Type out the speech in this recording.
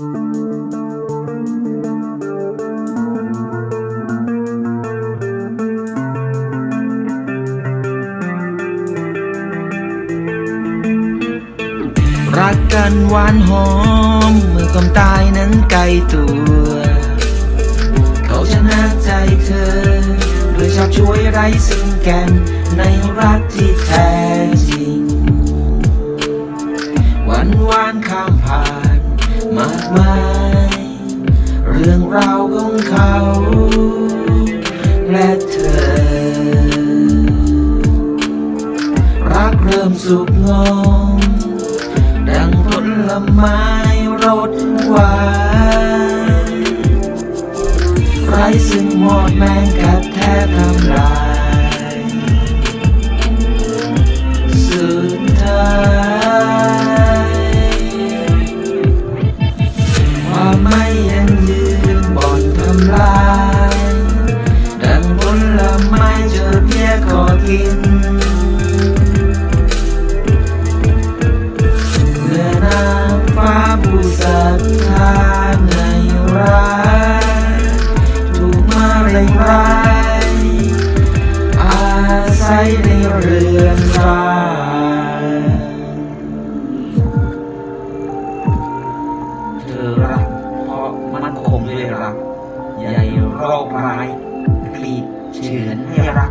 รักกันหวานหอมเมื่อความตายนั้นไกลตัว เขาชนะใจเธอโดยชอบช่วยไร้ซึ่งแก่นในรักที่แท้จริง มากมาย เรื่องราวของเขา และเธอ รักเริ่มสุกงอมดังผลไม้รสหวานไร้ซึ่งหมดแมงกัดแทบทำลาย ขอกิน เมื่อนางฟ้าผู้ศรัทธาในรักถูกมาเร่งร้ายอาศัยในเรือนร่างเธอรักเพราะมันคงด้วยรัก ใหญ่โรคร้ายกรีดเฉือนให้รัก